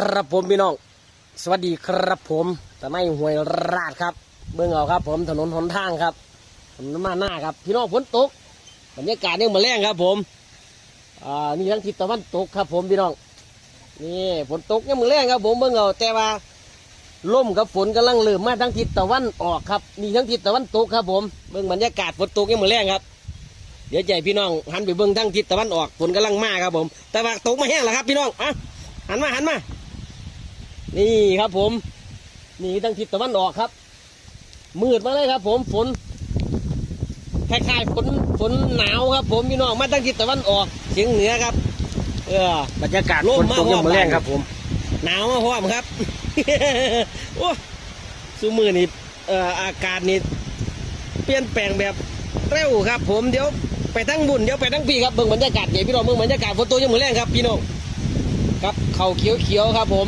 ครับผมพี่น้อง สวัสดีครับผมแต่ไม่ห่วยราดครับ เบื้องเอาครับ ผมถนนหนทางครับถนนมาหน้าครับ พี่น้องฝนตกบรรยากาศยังมาแรงครับ ผมอ่านี่ทั้งทิศตะวันตกครับ ผมพี่น้องนี่ฝนตกยังมาแรงครับ ผมเบื้องเอาแต่ว่าลมกับฝนกำลังเริ่มมาทั้งทิศตะวันออกครับนี่ทั้งทิศตะวันตกครับ ผมเบื้องบรรยากาศฝนตกยังมาแรงครับเดี๋ยวใจพี่น้องหันไปเบื้องทั้งทิศตะวันออกฝนกำลังมาครับ ผม แต่ว่าตกมาแห้งแล้วครับ พี่น้องอะหันมาหันมา นี่ครับผมนี่ทั้งทิศตะวันออกครับ มืดมาเลยครับผมฝนคล้ายๆฝนฝนหนาวครับ ผมพี่น้องมาทั้งทิศตะวันออกเฉียงเหนือครับ เออบรรยากาศร่มมาพร้อมแรงครับ ผม หนาวมาพร้อมครับโอ้สูมือนี่เอ่ออากาศนี่เปลี่ยนแปลงแบบเร็วครับ ผมเดี๋ยวไปทั้งบุญเดี๋ยวไปทั้งปีครับเบิ่งบรรยากาศเดี๋ยวพี่น้องเบิ่งบรรยากาศฝนตกยังมือแรงครับพี่น้องครับเขาเขียวเขียวๆครับผม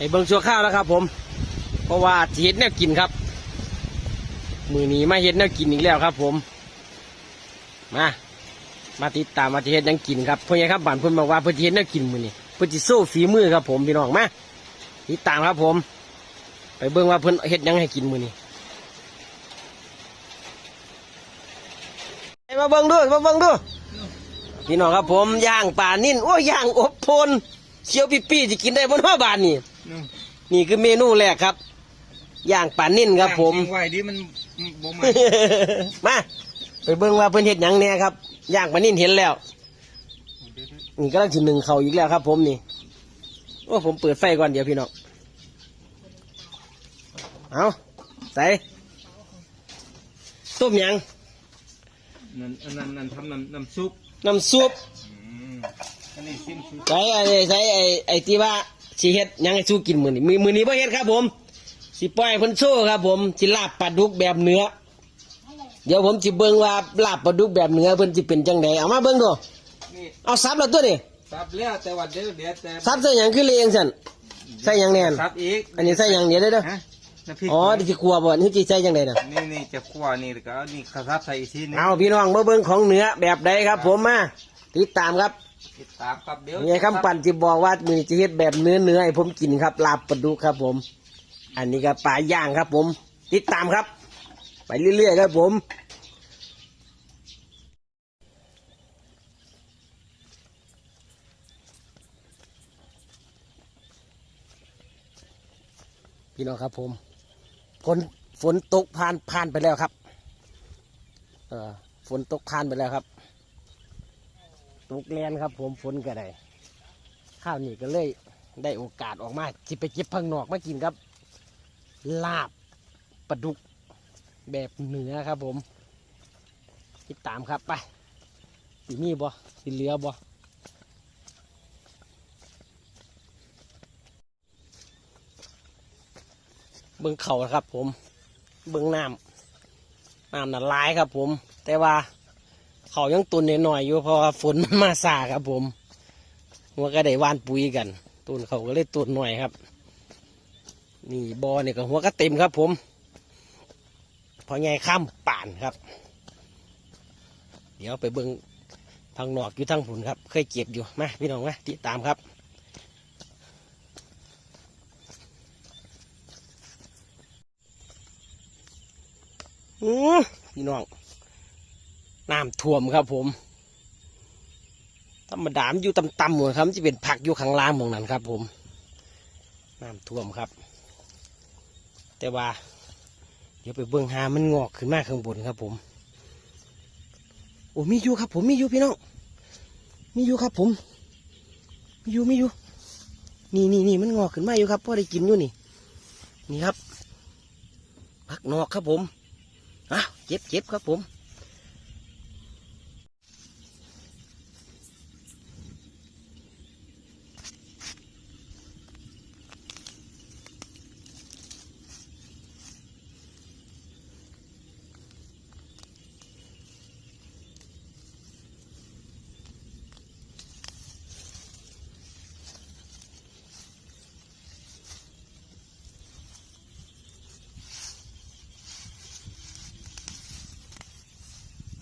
ไอ้เบิ่งชัวข้าวแล้วครับ ผม เพราะว่าเห็ดแนวกินครับ มือนี้มาเห็ดแนวกินอีกแล้วครับ ผม มา มาติดตามมาเห็ดยังกินครับเพื่อนครับบ้านเพื่อนบอกว่าเพื่อนเห็ดแนวกินมือนี้เพื่อนจิโซ่ฝีมือครับ ผมพี่น้องมาติดตามครับ ผม ไปเบิ่งว่าเพื่อนเห็ดยังให้กินมือนี้มาเบิ่งด้วยมาเบิ่งด้วยพี่น้องครับผมย่างป่านิ่นโอ้ยย่างอบพลเคี้ยวปีปี้จะกินได้บนห้อบานนี่ นี่คือเมนูแรกครับย่างป่านิ่นครับ ผมไหวดิมันบ่มามาไปเบิ่งว่าเพิ่นเฮ็ดหยังแหน่ครับย่างป่านิ่นเห็นแล้วนี่กำลังสิหนึ่งเขาอีกแล้วครับ ผมนี่โอ้ผมเปิดไฟก่อนเดี๋ยวพี่น้องเอาใส่ต้มหยังนั่นอันนั้นนั่นทำน้ำน้ำซุปน้ำซุปอืมอันนี้ซิมซุปใส่ไอ้ใส่ไอ้ไอ้ที่ว่า สิเฮ็ดหยังให้สู้กินมื้อนี้มือมื้อนี้บ่เฮ็ดครับผม สิปล่อยให้เพิ่นโชว์ครับ ผมสิลาบปลาดุกแบบเนื้อ เดี๋ยวผมสิเบิ่งว่าลาบปลาดุกแบบเนื้อเพิ่นสิเป็นจังไดเอามาเบิ่งดูนี่เอาซับแล้วตัวนี้ซับแล้วแต่ว่าเดี๋ยวเดี๋ยวแต่ซับใส่หยังคือเลียงซั่นใส่หยังแน่นซับอีกอันนี้ใส่หยังเดี๋ยวเด้อเด้อฮะน้ำพริกอ๋อที่สิครัวบ่นี่สิใส่จังไดน่ะ นี่นี่จะคั่วนี่แล้วก็เอานี่ข้าวซับใส่อีกทีนึง เอาพี่น้องมาเบิ่งของเนื้อแบบใดครับ ผมมาติดตามครับ ติดตามครับเดี๋ยวนี่คำปั่นสิบอกว่ามื้อนี้สิเฮ็ดแบบเนื้อเนื้อให้ผมกินครับลาบปลาดุกครับผม อันนี้ก็ปลาย่างครับ ผม ติดตามครับ ไปเรื่อยๆครับผมพี่น้องครับผมฝนฝนตกผ่านผ่านไปแล้วครับ เออฝนตกผ่านไปแล้วครับ ตกแลนครับ ผมฝนก็ได้ข้าวนี่ก็เลยได้โอกาสออกมาจิไปเก็บพังนอกมากินครับ ลาบปลาดุกแบบเหนือครับ ผมติดตามครับไปสีมีบ่สีเหลือบ่เบิ้งเขาครับ ผม เบิ้งน้ำน้ำน่ะลายครับ ผม แต่ว่า เขายังตุนหน่อยอยู่เพราะว่าฝนมันมาสาครับ ผมหัวก็ได้หวานปุ๋ยกัน ตุนเขาก็เลยตุนหน่อยครับ นี่บอเนี่ยก็หัวก็เต็มครับ ผมพอไงข้ามป่านครับ เดี๋ยวไปเบิ้งทางหนอกอยู่ทางผุนครับ เคยเก็บอยู่มาพี่น้องมาติดตามครับอือพี่น้อง น้ำท่วมครับผม ธรรมดามอยู่ต่ำๆหมดครับจะเป็นผักอยู่ข้างล่างหมองนั้นครับ ผม น้ำท่วมครับ แต่ว่า เดี๋ยวไปเบื้องหามันงอกขึ้นมาข้างบนครับ ผม โอ้มีอยู่ครับ ผมมีอยู่พี่น้อง มีอยู่ครับ ผม มีอยู่มีอยู่ นี่นี่นี่มันงอกขึ้นมาอยู่ครับพ่อได้กินอยู่นี่ นี่ครับผักนอกครับผมอะเจ็บเจ็บครับผม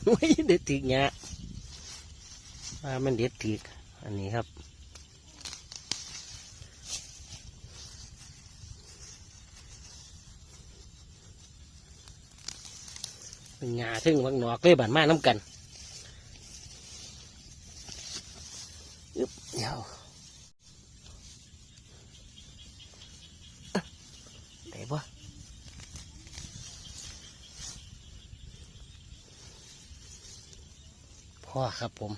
โอ้ยเด็ดถีกเนี้ยว่ามันเด็ดถีกอันนี้ครับเป็นงาทึ่งพังหนอกเลยบานมาน้ำกันอึบเดี๋ยวได้ปะ พ่อครับผม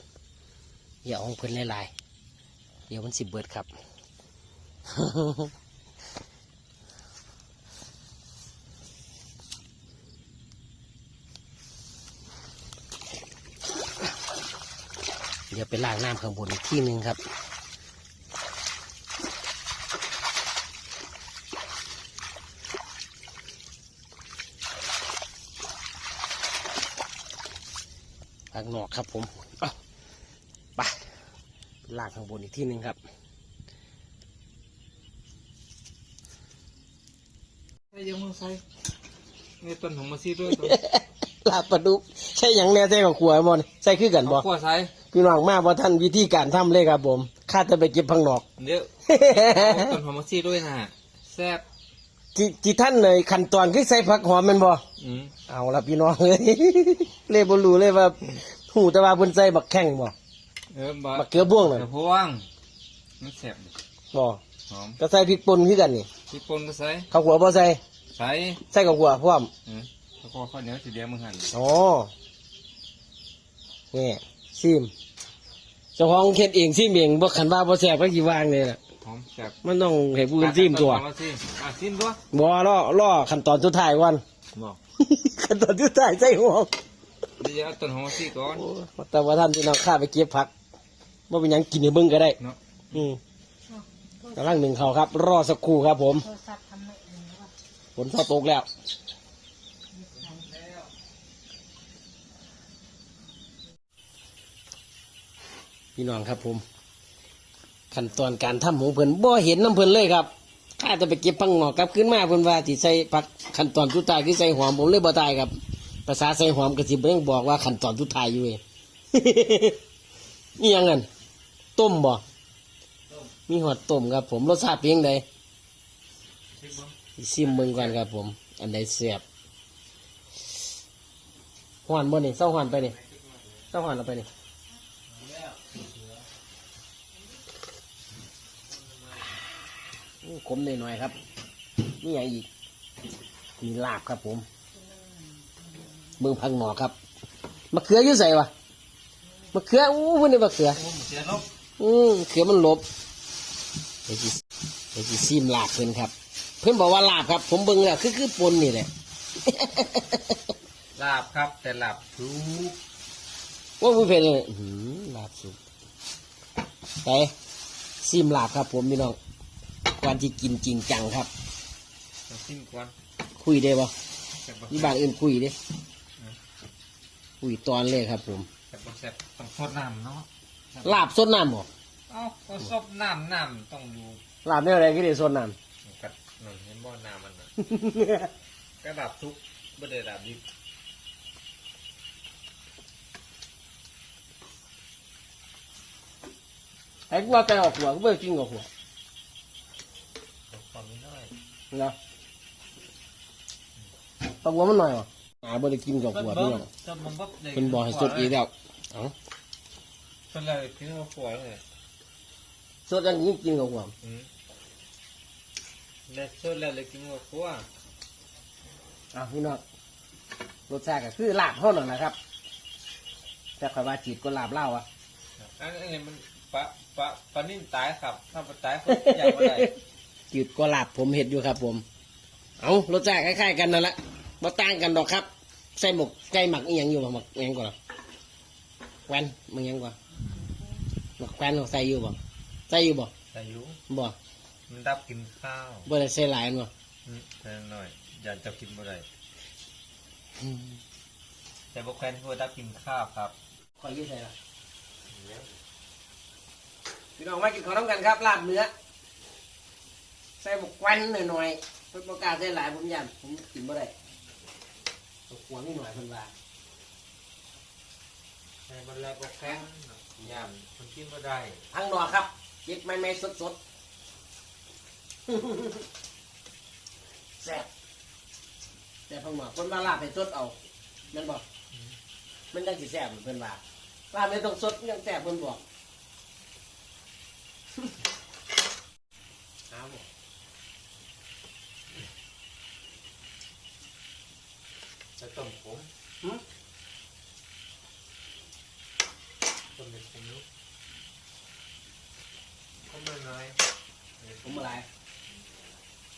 อย่าเอาของเพิ่นหลายๆเดี๋ยวมันสิเบิดครับเดี๋ยวไปล้างน้ำข้างบนอีกที่หนึ่งครับางนอกครับผมเอาไปลากข้างบนอีกที่หนึ่งครับใส่ยังมือใส่นี่ต้นหอมมาซีด้วยตัวลาบปลาดุกใช่หยังแน่ใช่ของขวายมอนใช่คือกันบ่เอาขั้วใส่พี่น้องมาบ่ท่านวิธีการทำเลยครับผมข้าจะไปเก็บพังนอกเดี๋ยวเอาต้นหอมมาซีด้วยนะแซ่บที่ที่ท่านเลยขั้นตอนคือใส่ผักหอมแมันบ่อืมเอาละพี่น้องเลยเลยบ่รู้เลยว่า หูแต่ว่าเพิ่นใส่บักแข้งบ่เออบ่บักเกลือบ้วงน่ะเดี๋ยวพวงมันแซ่บบ่หอมก็ใส่พริกป่นคือกันนี่พี่ปนก็ใส่ข้าวหัวบ่ใส่ใส่ใส่ข้าวหัวพร้อมเออแล้วก็ข้าวเหนียวสีแดงมึงหั่นอ๋อนี่ซิมเจ้าของเค็ดเองซิมเองบ่ขันว่าบ่แซ่บก็สิวางเลยล่ะหอมแซ่บมันต้องให้ผู้อื่นซิมตัวต้นหอมาซีอะซิมตัวบ่รอรอขั้นตอนสุดท้ายก่อนบอกขั้นตอนสุดท้ายใส่หัว เดี๋ยวเอาต้นหอมมาซีก่อนแต่ว่าท่านพี่น้องข้าไปเก็บผักบ่เป็นหยังกินให้เบิ่งก็ได้ เนาะอืมกำลังหนึ่งเขาครับ รอสักครู่ครับผม โทรศัพท์ทำไม่เองว่าฝนเศร้าตกแล้ว พี่น้องครับผม ขั้นตอนการทำของเพิ่นบ่เห็นน้ำเพิ่นเลยครับข้าจะไปเก็บพังงอกกลับขึ้นมาเพิ่นว่าที่ใส่ผักขั้นตอนสุดท้ายคือใส่หอมผมเลยบ่ตายครับ ภาษาใส่หอมก็สิเบิ่งบอกว่าขั้นตอนสุดท้ายอยู่เองนี่ยังไงต้มบ่มีหอดต้มครับ ผมรสชาติเป็นยังไงซิมเบิ่งก่อนครับผม อันใดเสียบหวานบ่นี่เศร้าหวานไปนี่เศร้าหวานเอาไปนี่ขมหน่อยๆครับ นี่อย่างอีก มีลาบครับผม เบิ่งพังหนอครับมะเขืออยู่ใส่วะมะเขืออู้วันนี้มะเขือโอ้เสียลบอืมเขือมันหลบเดี๋ยวสิเดี๋ยวสิซิมลาบเพิ่นครับ เพิ่นบอกว่าลาบครับ ผมเบิ่งแล้วคือคือปนนี่แหละลาบครับ แต่ลาบทุกว่าผู้เพนเลยอื้อหือลาบสุกไปซิมลาบครับ ผมพี่น้องก่อนที่กินจริงจังครับเอาซิมก่อนคุยได้ปะแซ่บบ่นี่บางอื่นคุยเด้ คุยตอนเลยครับผมแซ่บบ่แซ่บต้องซดน้ำเนาะลาบสดน้ำบ่เอ้าก็ซดน้ำน้ำต้องดูลาบเนี่ยอะไรก็ได้สดน้กัดนั่นเห็นบ่น้ำมันน่ะำกระดับทุกบ่ได้ดับดิบไอ้กูว่าไก่ออกหัวกูไม่กินออกหัวความนิดหน่อยนะตะวัวมันหน่อยเหรอ หาบ่ได้กินกับหัวพี่น้องจนมันบ่ได้เป็นบ่อให้สดอีกแล้วเอ้าเพิ่นเลยกินข้าวคั่วเลยสดอย่างนี้กินกับหัวอืมแล้วสดแล้วเลยกินข้าวคั่วเอาพี่น้องรสชาติก็คือลาบเท่านั้นนะครับ แต่ข่อยว่าจีดก็ลาบเหล้าอะอันนี้มันปลาปลาปลานิ่มตายครับ ถ้าปลาตายคนอยากมาได้จืดก็ลาบผมเห็ดอยู่ครับ ผม เอารสชาติคล้ายๆกันนั่นแหละ มาต่างกันดอกครับ ใส่หมกไก่หมักอีหยังอยู่บ่หมักอีหยังก่อนล่ะแควนมึงยังกว่าหมักแควนใส่อยู่บ่ใส่อยู่บ่อายุบ่มันดับกินข้าวบ่ได้ใส่หลายบ่อืมแพงหน่อย อยากจะกินบ่ได้แต่บกแควนคือว่าดับกินข้าวครับคอยยืดใส่ละพี่น้องมากินข้าวน้ำกันครับลาบเนื้อใส่หมกแควนหน่อยๆเพิ่นประกล้าศใส่หลายผมยันผมกินบ่ได้ ตกหัวนิดหน่อยเพิ่นว่าใช่มันแล้วบกแควนยำมันกินบ่ได้ทางนอกครับเก็บไม่ไม่สดสดๆแซ่บแต่พังหนอกคนมาลาบให้สดเอานั่นบอกมันยังสิแซ่บเหมือนเพิ่นว่าลาบไม่ต้องสดยังแซ่บเพิ่นบอกครับ จะต้มผมหึต้มเด็ดผมนุ๊กผมน้อยผมอะไร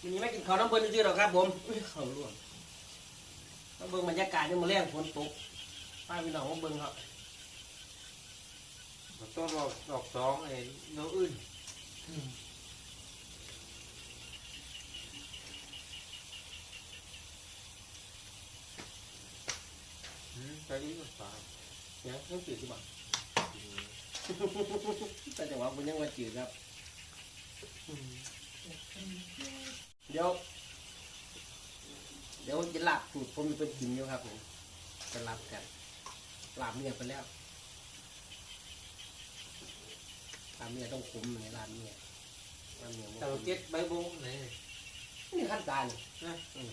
มันนี้ไม่กินข้าวน้ำเพิ่นจริงๆหรอกครับผมอุ้ยข้าวร่วงมาเบิ่งบรรยากาศนี่มาแรงฝนตกป้าพี่น้องมาเบิ่งครับๆมันต้องรอกดอกสองไอ้โน้อื่นอืม ไปอีกก็ตายเนี่ยต้องจืดสิบ่แต่จังหวะมันยังว่าจืดครับ เดี๋ยว เดี๋ยวจะลาบสูตรผมเป็นกินอยู่ครับผมจะลาบกันลาบเมียไปแล้วลาบเมียต้องคุ้มในลาบเมียลาบเมียบ่แต่คุ้ว่ามเก็ตใบบุ้งนี่นี่ขั้นตอนนะ อืม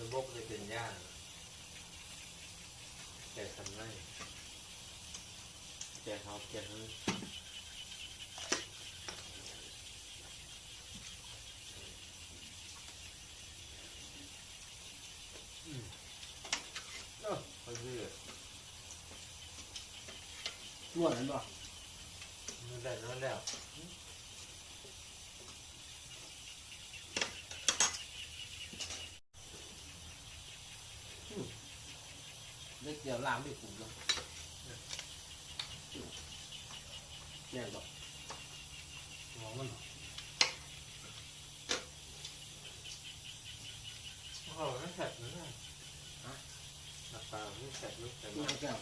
ใบบุ้งจะเป็นย่างแกะทำไรแกะเขาแกะเขาอืมเอ้าเขาเลือกนวดกันบ่นั่นแหละนั่นแล้วเล็กเดียวลามไม่คุ้มเนาะแน่นบ่ มองมันโอ้โหนั่นแสบนั่นน่ะหนักปลา ไม่แสบลูกแต่นี่ว่าแก้ว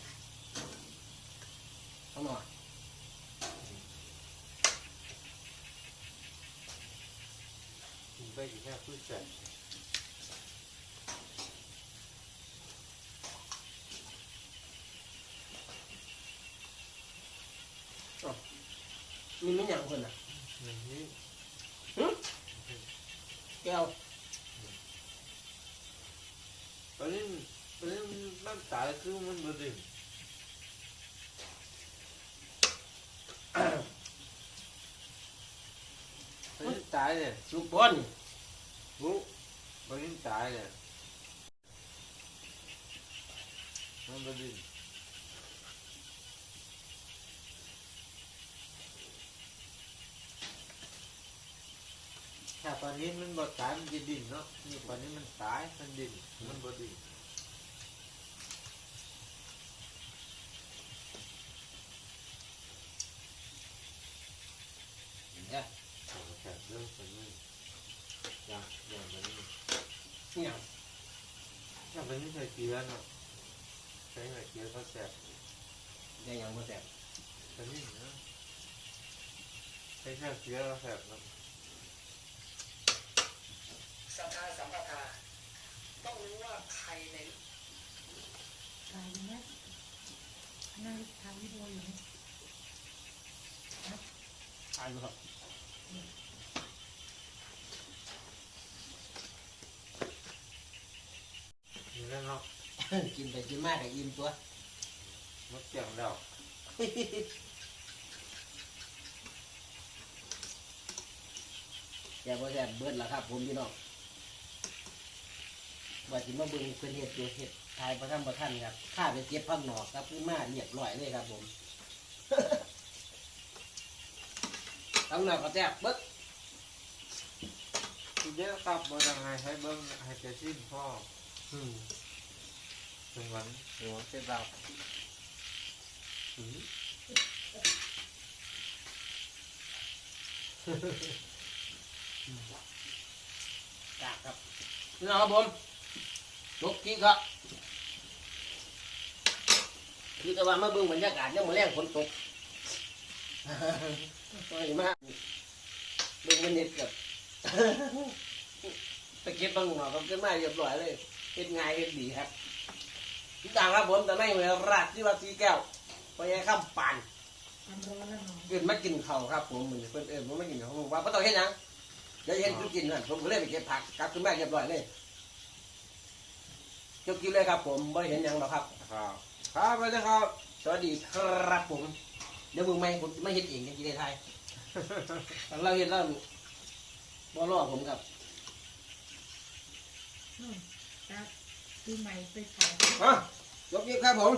ข้างนอกกินไปกี่แค่พืชแสบ มีไม่หยังคนอะอย่างนี้แก้วตอนนี้ตอนนี้มันตายคือมันบดิ่งตอนนี้ตายเลยสุกบอนรู้ตอนนี้ตายเลยมันบดิ่ง ถ้าตอนนี้มันบ่ตายมันจะดิ่งเนาะนี่ตอนนี้มันตายมันดิ่งมันบดิ่งเนี่ยแสบเรื่องคนนี้อย่างอย่างนี้นี่หยังอย่างนี้ใส่เกลือเนาะใส่เกลือก็แสบได้หยังบ่แซ่บอันนี้นะใช้แค่เสียแล้วแบบนั้น สัมภาสัมปทา ต้องรู้ว่าใครในถ่ายอยู่นะนั่งถ่ายวิดีโออยู่นะทานครับนี่แล้วเนาะกินไปกินมากกับอิ่มตัวมดเกี่ยงแล้วแกบ่แซ่บเบิดแล้วครับผมพี่น้อง ว่าสิมาเบิ่งเพิ่นเฮ็ดอยู่เฮ็ดทายบ่ทันบ่ทันครับข้าไปเก็บพักหนอกครับขึ้นมาเรียบร้อยเลยครับผม ทั้งหนอกก็แซ่บเบิดทีเดียวครับบ่ต้องให้ให้เบิ่งให้จะสิ้นพ่ออืมถึงวันหรือว่าเสร็จแล้วอืมกากครับนี่นะครับผม ลกกี้ครับคือแต่ว่ามาเบิ่งบรรยากาศยังมาแรงฝนตกสวยมากเบิ่งมันเน็ตกับไปเก็บบางหน่อครับขึ้นมาเรียบร้อยเลยเฮ็ดง่ายเฮ็ดดีครับพี่ต่างครับผมแต่ไม่เหมือนราดที่วัดสีแก้วไปยังข้ามป่านอนแล้วเกินมากินเขาครับผมเหมือนเพิ่นเอินผมไมากินข้าวผมว่าบ่ต้องเฮ็ดหยังเดี๋ยวเฮ็ดคือกินนั่นผมก็เลยไปเก็บผักกลับขึ้นมาเรียบร้อยเลย เก็บกินเลยครับ ผมบ่ได้เห็นหยังหรอกครับ ครับครับไปเลยครับ สวัสดีครับผม เดี๋ยวมึงไม่ผมไม่เฮ็ดเองจริงๆในไทยเราเฮ็ดแล้วบ่รอผมครับนู่นตาปีใหม่ไปขายอะยกยิบครับผม